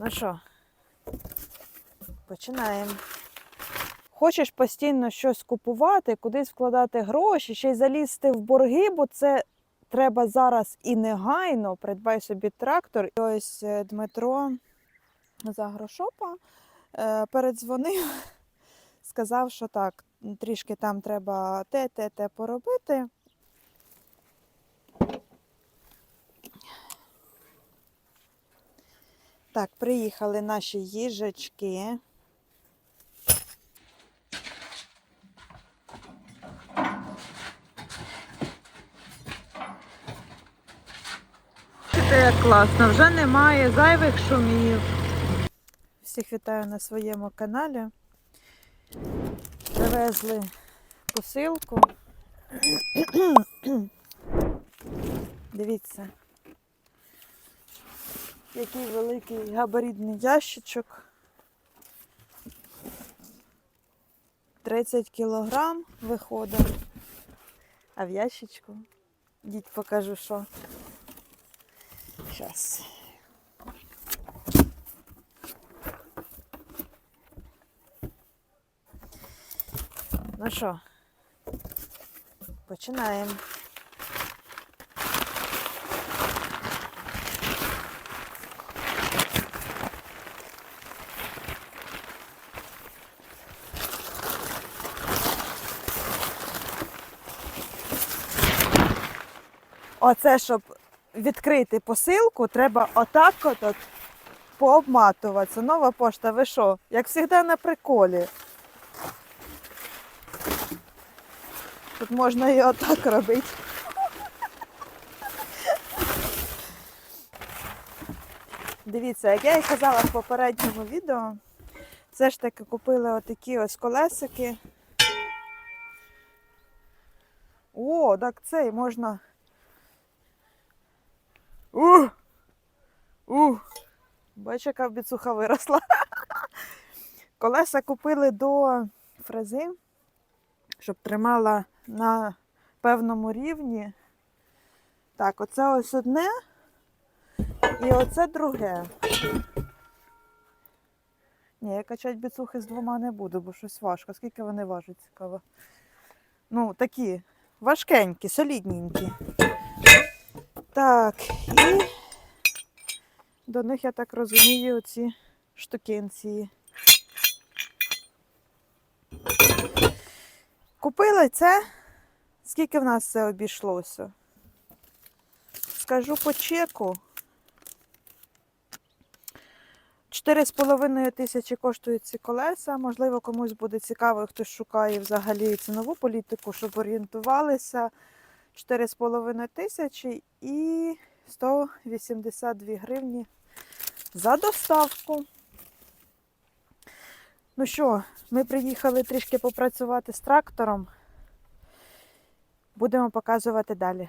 Ну що, починаємо. Хочеш постійно щось купувати, кудись вкладати гроші, ще й залізти в борги, бо це треба зараз і негайно. Придбай собі трактор. І ось е, Дмитро з агрошопа е, передзвонив, сказав, що так, трішки там треба те, те, те поробити. Так, приїхали наші їжачки. Це як класно, вже немає зайвих шумів. Всіх вітаю на своєму каналі. Привезли посилку. Дивіться, який великий габаритний ящичок. 30 кілограм виходить. А в ящичку діть покажу, що. Зараз. Ну що, починаємо. Оце, щоб відкрити посилку, треба отак от, пообматуватися. Нова пошта, ви що? Як завжди на приколі. Тут можна і отак робити. Дивіться, як я і казала в попередньому відео, все ж таки купили отакі ось колесики. О, так цей можна. Ух! Ух! Бачиш, яка біцуха виросла. Колеса купили до фрези, щоб тримала на певному рівні. Так, оце ось одне і оце друге. Ні, я качати біцухи з двома не буду, бо щось важко. Скільки вони важать, цікаво. Ну, такі важкенькі, солідненькі. Так, і до них, я так розумію, ці штукенції. Купили це. Скільки в нас це обійшлося? Скажу по чеку. 4,5 тисячі коштують ці колеса. Можливо, комусь буде цікаво, хтось шукає взагалі цінову політику, щоб орієнтувалися. 4,5 тисячі і 182 гривні за доставку. Ну що, ми приїхали трішки попрацювати з трактором. Будемо показувати далі.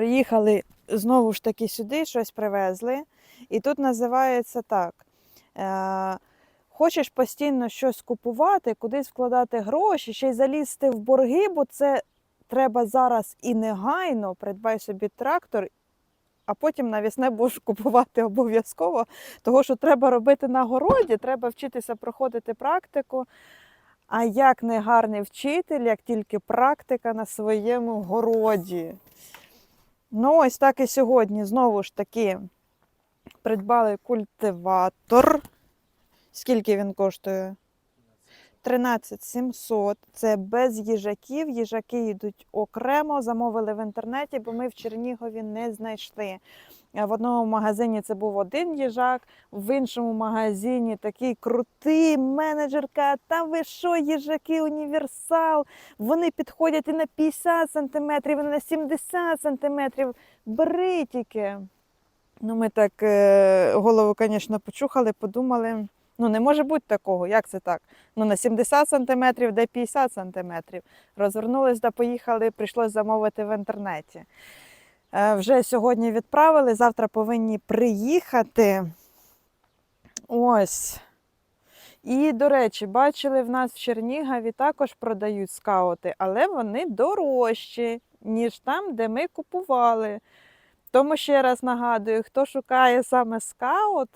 Приїхали знову ж таки сюди, щось привезли. І тут називається так. Е, хочеш постійно щось купувати, кудись вкладати гроші, ще й залізти в борги, бо це треба зараз і негайно, придбай собі трактор, а потім навісне будеш купувати обов'язково, того, що треба робити на городі, треба вчитися проходити практику. А як не гарний вчитель, як тільки практика на своєму городі. Ну, ось так і сьогодні знову ж таки придбали культиватор. Скільки він коштує? 13 700. Це без їжаків. Їжаки йдуть окремо. Замовили в інтернеті, бо ми в Чернігові не знайшли. Е, В одному магазині це був один їжак, в іншому магазині такий крутий менеджер каже, та ви що, їжаки, універсал, вони підходять і на 50 сантиметрів, і на 70 сантиметрів. Бери тільки. Ну, ми так е, голову, звісно, почухали, подумали. Ну не може бути такого. Як це так? Ну на 70 сантиметрів, де 50 сантиметрів. Розвернулись да поїхали, прийшлось замовити в інтернеті. Е, Вже сьогодні відправили, завтра повинні приїхати. Ось. І, до речі, бачили, в нас в Чернігові також продають скаути, але вони дорожчі, ніж там, де ми купували. Тому ще раз нагадую, хто шукає саме скаут,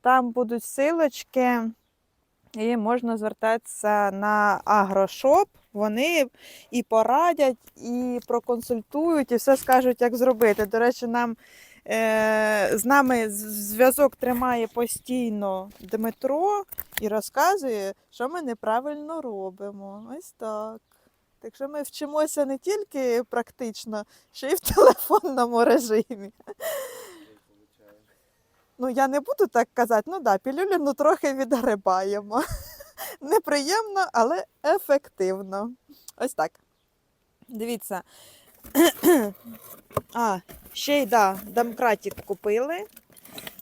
там будуть силочки, і можна звертатися на агрошоп. Вони і порадять, і проконсультують, і все скажуть, як зробити. До речі, нам е, з нами зв'язок тримає постійно Дмитро і розказує, що ми неправильно робимо. Ось так. Так що ми вчимося не тільки практично, ще й в телефонному режимі. Ну, я не буду так казати, ну да, пілюлю ну, трохи відгрибаємо. Неприємно, але ефективно. Ось так. Дивіться. а, ще й да, домкратик купили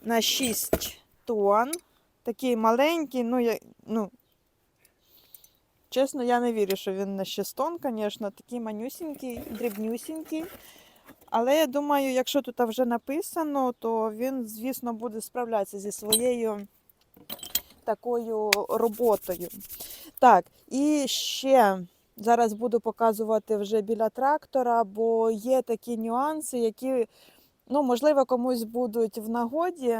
на 6 тонн. Такий маленький, ну, я, ну, чесно, я не вірю, що він на 6 тонн, звісно, такий манюсінький, дрібнюсінький. Але я думаю, якщо тут вже написано, то він, звісно, буде справлятися зі своєю такою роботою. Так, і ще зараз буду показувати вже біля трактора, бо є такі нюанси, які, ну, можливо, комусь будуть в нагоді.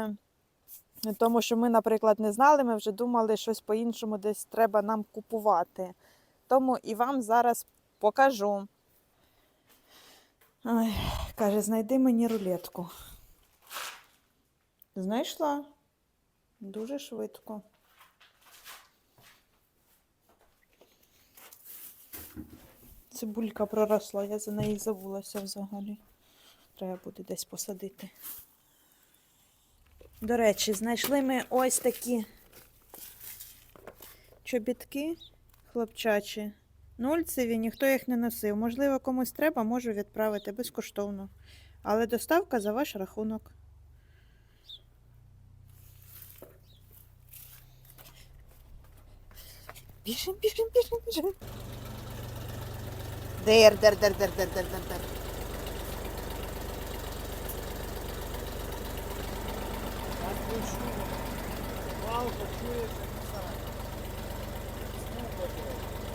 Тому що ми, наприклад, не знали, ми вже думали, щось по-іншому десь треба нам купувати. Тому і вам зараз покажу. Ой, каже, знайди мені рулетку. Знайшла дуже швидко. Цибулька проросла, я за неї забулася взагалі. Треба буде десь посадити. До речі, знайшли ми ось такі чобітки хлопчачі. Нульцеві, ніхто їх не носив. Можливо, комусь треба, можу відправити безкоштовно. Але доставка за ваш рахунок. Біжим, біжим, біжим, біжим. Дер, дер, дер, дер, дер, дер, дер, дер.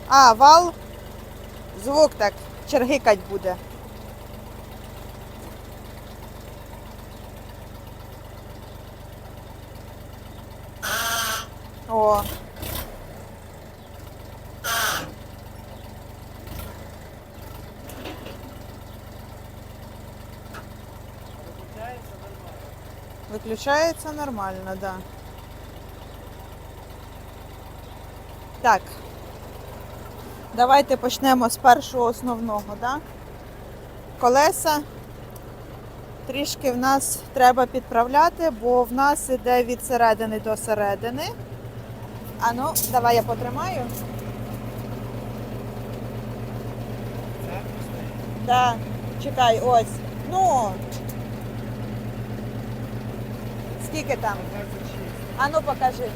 А, вал. Звук так чергикать буде. О. Виключається нормально. Да. Так. Давайте почнемо з першого основного, да? Колеса трішки в нас треба підправляти, бо в нас іде від середини до середини. А ну, давай я потримаю. Да, чекай, ось. Ну. Скільки там? А ну покажи.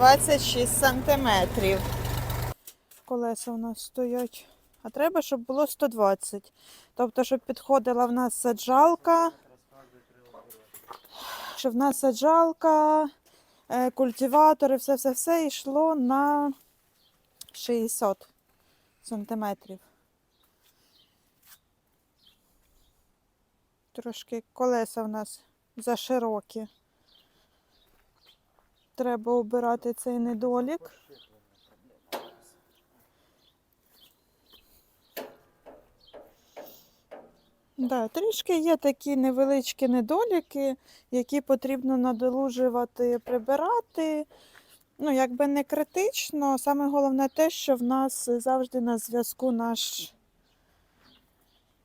126 сантиметрів. Колеса у нас стоять. А треба, щоб було 120. Тобто, щоб підходила в нас саджалка. Щоб в нас саджалка, е, культиватори, все-все-все йшло на 60 сантиметрів. Трошки колеса в нас заширокі. Треба обирати цей недолік. Да, трішки є такі невеличкі недоліки, які потрібно надолужувати, прибирати. Ну, якби не критично. Саме головне те, що в нас завжди на зв'язку наш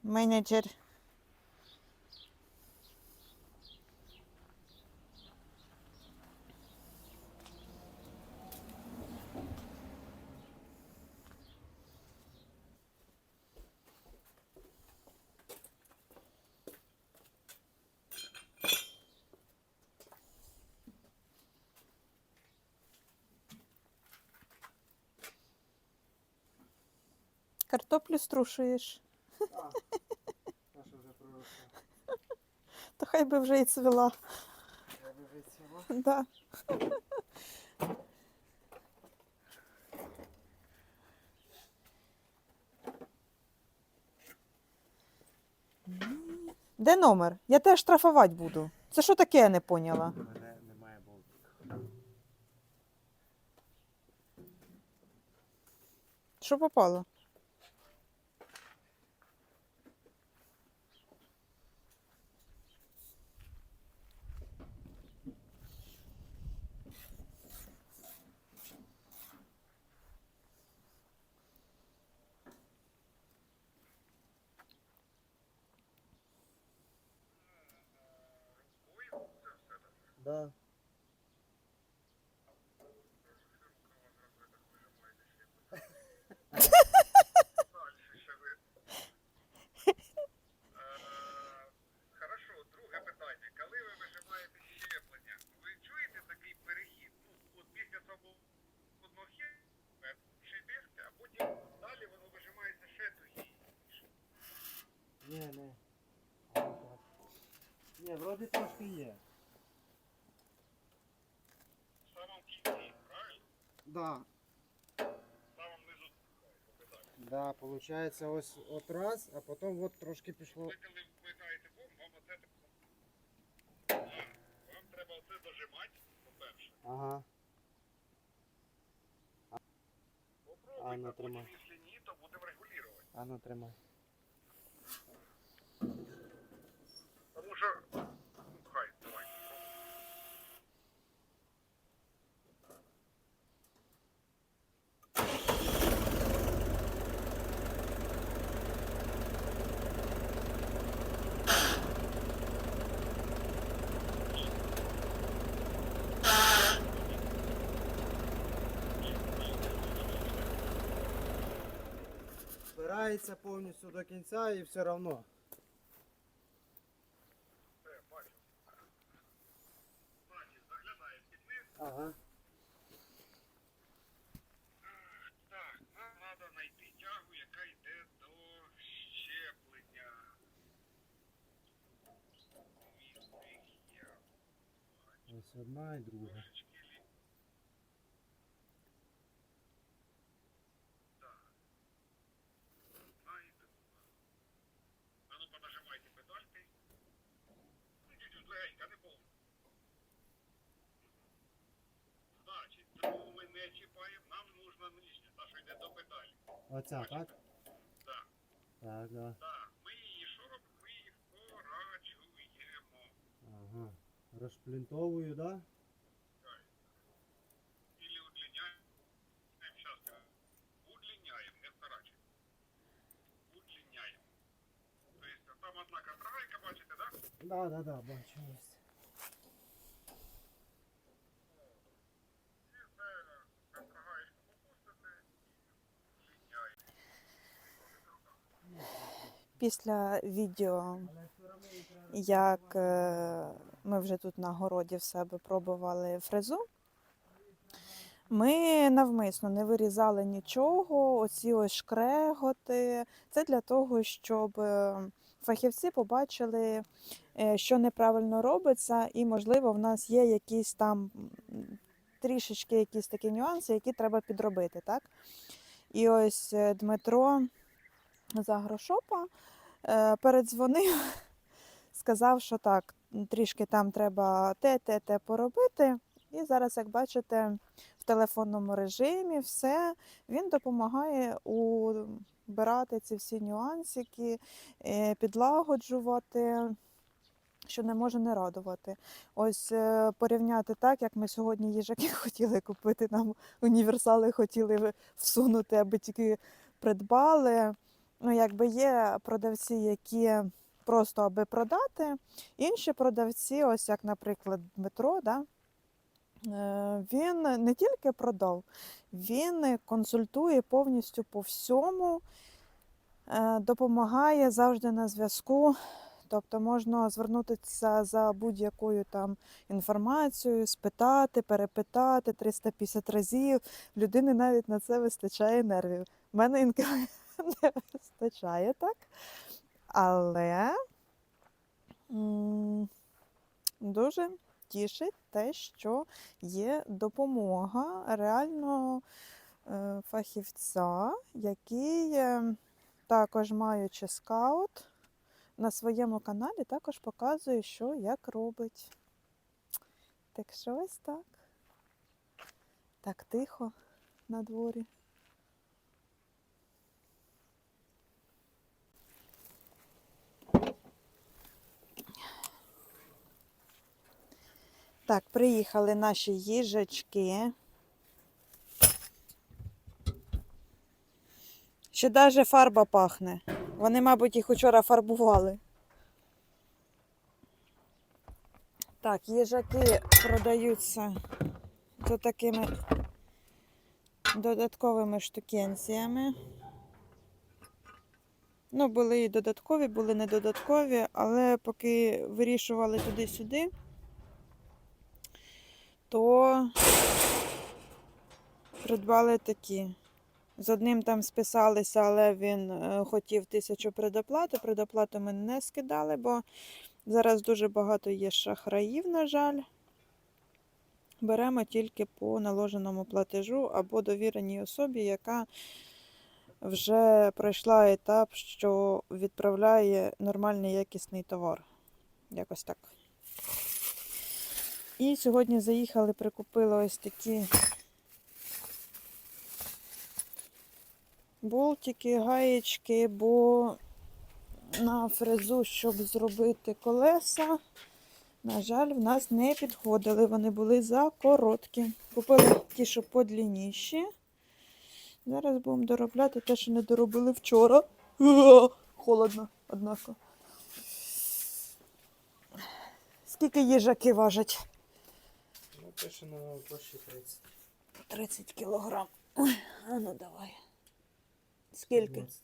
менеджер. Картоплю струшуєш. А, наша вже проросла. То хай би вже і цвіла. Я би виціло. Да. Де номер? Я теж штрафувати буду. Це що таке, я не поняла. У мене немає болтика. Що попало? Да. Хорошо, друге питання. Коли ви вижимаєте щеплення, ви чуєте такий перехід? Ну, от після свободного хід, ще диск, а потім далі воно вижимається Ні, не. Так. Ні, вроді трошки є. В самому кінці, правильно? Да. Самому. Да, получається ось от раз, а потім от трошки пішло. Ви коли вмикаєте бом, вам оце А, вам треба оце дожимати, по-перше. Ага. Попробуйте, А, ну, а потім, тримай. якщо ні, то будемо регулювати. А ну тримай. Тому що, Збирається повністю до кінця і все одно. Ага. Так, нам треба знайти тягу, яка йде до щеплення. Ось одна і друга. нам нужна нижня, та що йде до педалі. Оця, так? Так. Так, да. Так, ми її що робимо? Ми її вкорачуємо. Ага. Розплінтовую, да? Или удлиняем. Сейчас удлиняем, не вкорачиваем. Удлиняем. То есть там одна контрагайка, бачите, да? Да, да, да, бачу ось. Після відео, як е, ми вже тут на городі в себе пробували фрезу, ми навмисно не вирізали нічого, оці ось шкреготи. Це для того, щоб е, фахівці побачили, е, що неправильно робиться, і, можливо, в нас є якісь там трішечки якісь такі нюанси, які треба підробити. Так? І ось Дмитро з агрошопа е, передзвонив, сказав, що так, трішки там треба те, те, те поробити. І зараз, як бачите, в телефонному режимі все, він допомагає убирати ці всі нюансики, е, підлагоджувати, що не може не радувати. Ось е, порівняти так, як ми сьогодні їжаки хотіли купити, нам універсали хотіли всунути, аби тільки придбали. Ну, якби є продавці, які просто аби продати, інші продавці, ось як, наприклад, Дмитро, да, е, він не тільки продав, він консультує повністю по всьому, е, допомагає завжди на зв'язку. Тобто можна звернутися за будь-якою там інформацією, спитати, перепитати 350 разів. Людини навіть на це вистачає нервів. У мене інколи не вистачає так. Але дуже тішить те, що є допомога реально е, фахівця, який, е, також маючи скаут, на своєму каналі також показує, що як робить. Так що ось так. Так тихо на дворі. Так, приїхали наші їжачки. Ще навіть фарба пахне. Вони, мабуть, їх учора фарбували. Так, їжаки продаються за такими додатковими штукенціями. Ну, були і додаткові, були не додаткові, але поки вирішували туди-сюди, то придбали такі. З одним там списалися, але він е, хотів тисячу предоплату. Предоплату ми не скидали, бо зараз дуже багато є шахраїв, на жаль. Беремо тільки по наложеному платежу або довіреній особі, яка вже пройшла етап, що відправляє нормальний якісний товар. Якось так. І сьогодні заїхали, прикупили ось такі болтики, гаєчки, бо на фрезу, щоб зробити колеса, на жаль, в нас не підходили. Вони були за короткі. Купили ті, що подлінніші. Зараз будемо доробляти те, що не доробили вчора. Холодно, однако. Скільки їжаки важать? Що на площі 30. 30 кілограм. Ой, а ну давай. Скільки? 20.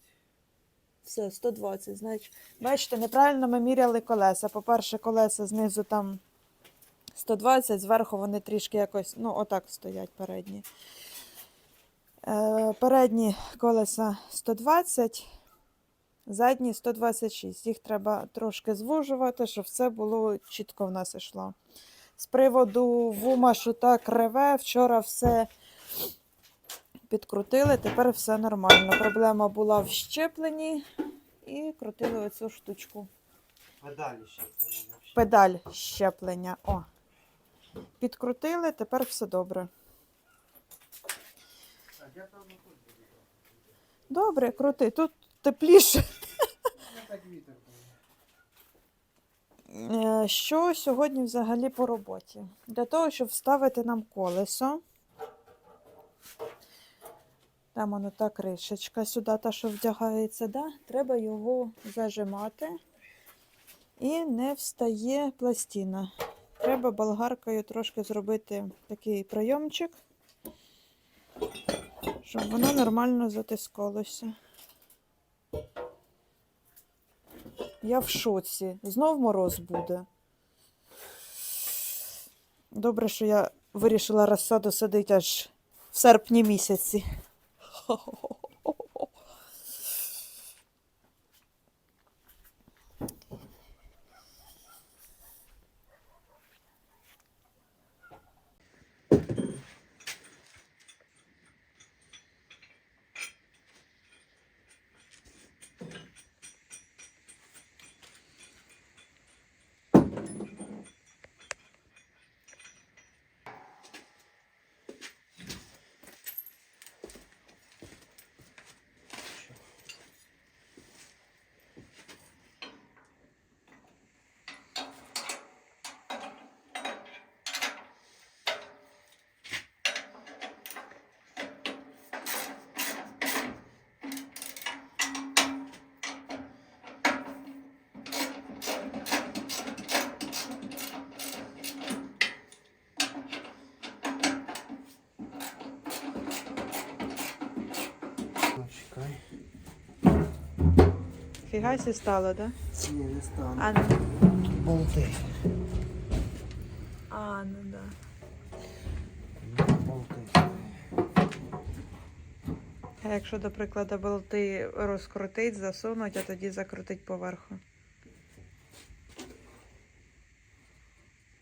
Все, 120, значить. Бачите, неправильно ми міряли колеса. По-перше, колеса знизу там 120, зверху вони трішки якось, ну, отак стоять передні. Е, передні колеса 120, задні 126. Їх треба трошки звужувати, щоб все було чітко в нас йшло. З приводу вума, що так реве, вчора все підкрутили, тепер все нормально. Проблема була в щепленні і крутили оцю штучку. Педалі ще це не Педаль щеплення. О. Підкрутили, тепер все добре. Добре, крути. Тут тепліше. Так вітер. Е, Що сьогодні взагалі по роботі? Для того, щоб вставити нам колесо. Там воно та кришечка сюди, та, що вдягається, да? треба його зажимати. І не встає пластина. Треба болгаркою трошки зробити такий прийомчик, щоб воно нормально затискалося. Я в шоці. Знов мороз буде. Добре, що я вирішила розсаду садити аж в серпні місяці. Ну, чекай. Фігасі стало, да? Ні, не стану. А, ну. Болти. а, ну да. Болти. А якщо, до прикладу, болти розкрутить, засунуть, а тоді закрутить поверху.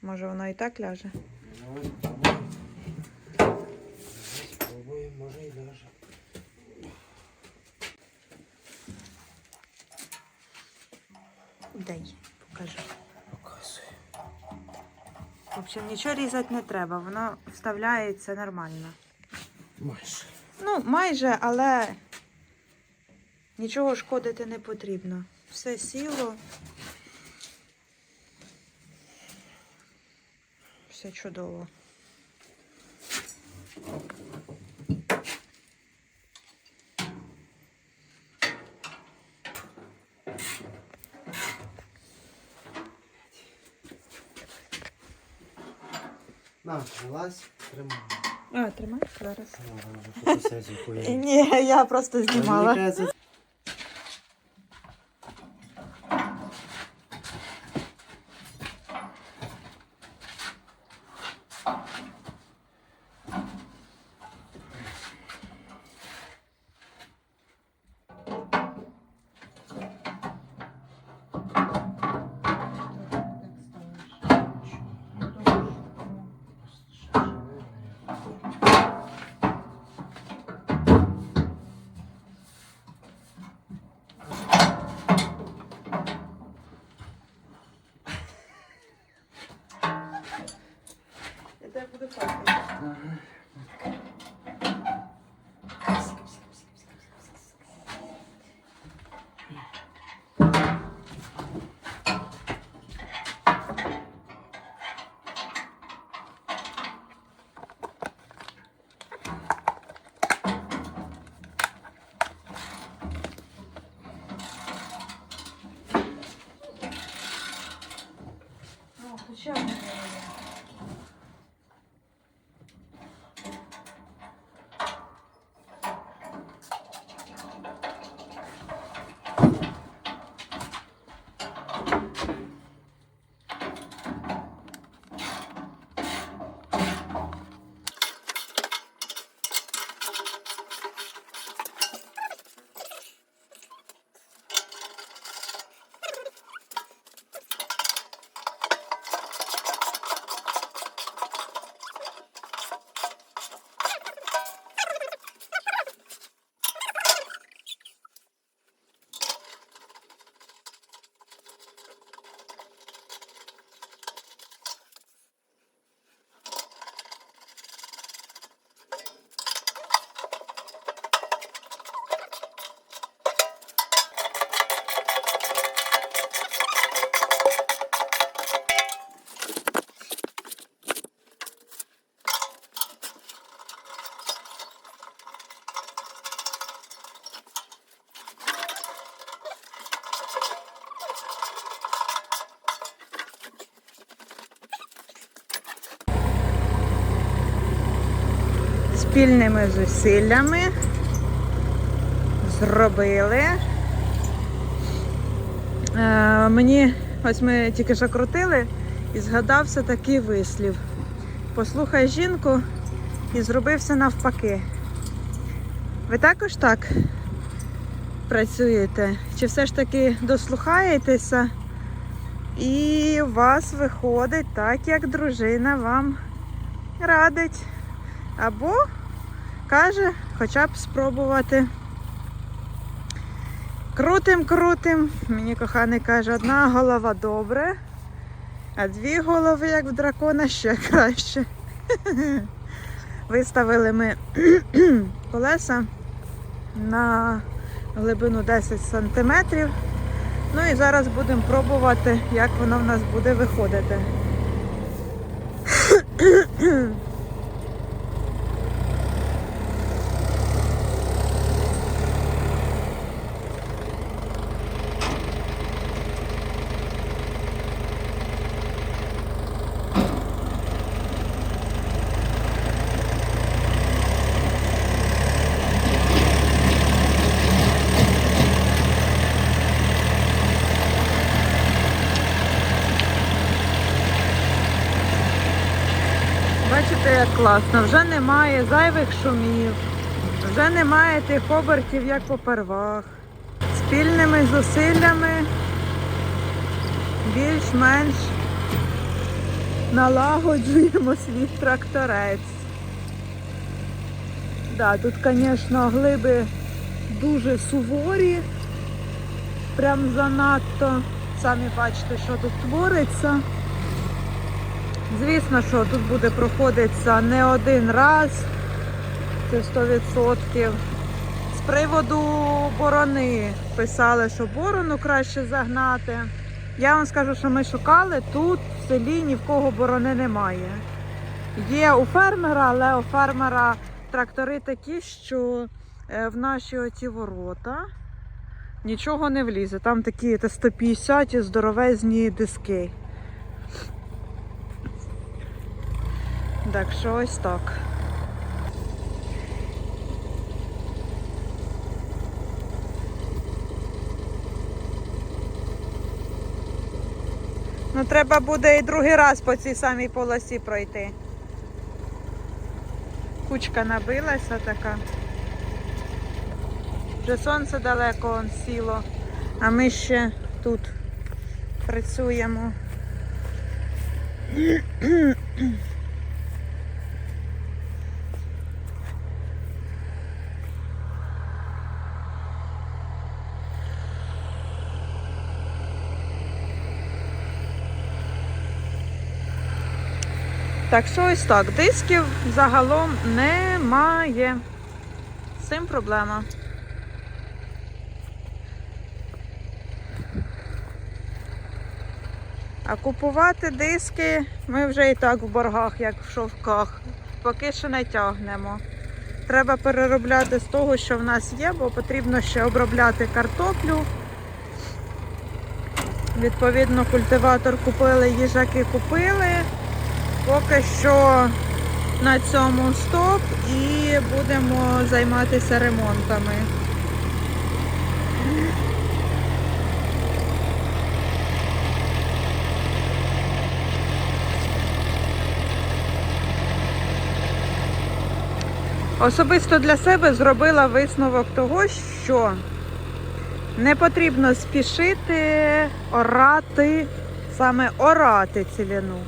Може воно і так ляже? Ну, Спробуємо, може і даже. Дай, покажу. Показує. В общем, нічого різати не треба, воно вставляється нормально. Майже. Ну, майже, але нічого шкодити не потрібно. Все сіло. Все чудово. На, вилазь, тримай. А, тримай зараз. Ні, я просто знімала. Спільними зусиллями зробили. Е, мені ось ми тільки що крутили і згадався такий вислів. Послухай жінку і зробився навпаки. Ви також так працюєте? Чи все ж таки дослухаєтеся? І у вас виходить так, як дружина вам радить. Або каже, хоча б спробувати. Крутим, крутим. Мені коханий каже, одна голова добре, а дві голови, як в дракона, ще краще. Виставили ми колеса на глибину 10 сантиметрів. Ну і зараз будемо пробувати, як воно в нас буде виходити. Бачите, як класно. Вже немає зайвих шумів, Вже немає тих обертів, як попервах. Спільними зусиллями більш-менш налагоджуємо свій тракторець. Да, тут, звісно, глиби дуже суворі, прям занадто. Самі бачите, що тут твориться. Звісно, що тут буде проходитися не один раз, це 100%. З приводу борони писали, що борону краще загнати. Я вам скажу, що ми шукали, тут в селі ні в кого борони немає. Є у фермера, але у фермера трактори такі, що е, в наші оці ворота нічого не влізе. Там такі 150 і здоровезні диски. Так що ось так. Ну, треба буде і другий раз по цій самій полосі пройти. Кучка набилася така. Вже сонце далеко он сіло, а ми ще тут працюємо. Так що ось так, дисків загалом немає. З цим проблема. А купувати диски ми вже і так в боргах, як в шовках. Поки що не тягнемо. Треба переробляти з того, що в нас є, бо потрібно ще обробляти картоплю. Відповідно, культиватор купили, їжаки купили. Поки що на цьому стоп і будемо займатися ремонтами. Особисто для себе зробила висновок того, що не потрібно спішити орати, саме орати цілину.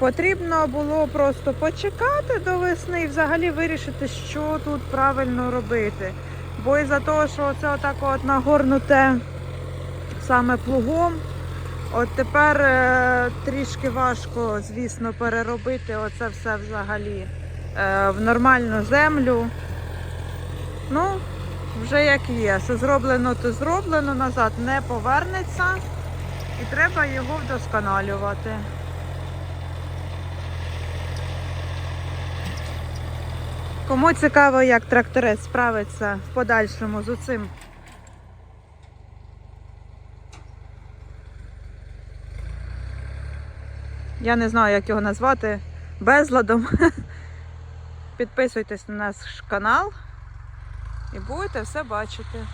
Потрібно було просто почекати до весни і взагалі вирішити, що тут правильно робити. Бо із-за того, що це отак от нагорнуте саме плугом, от тепер е, трішки важко, звісно, переробити оце все взагалі е, в нормальну землю. Ну, вже як є. Що зроблено, то зроблено, назад не повернеться і треба його вдосконалювати. Кому цікаво, як тракторець справиться в подальшому з оцим. Я не знаю, як його назвати. Безладом. Підписуйтесь на наш канал і будете все бачити.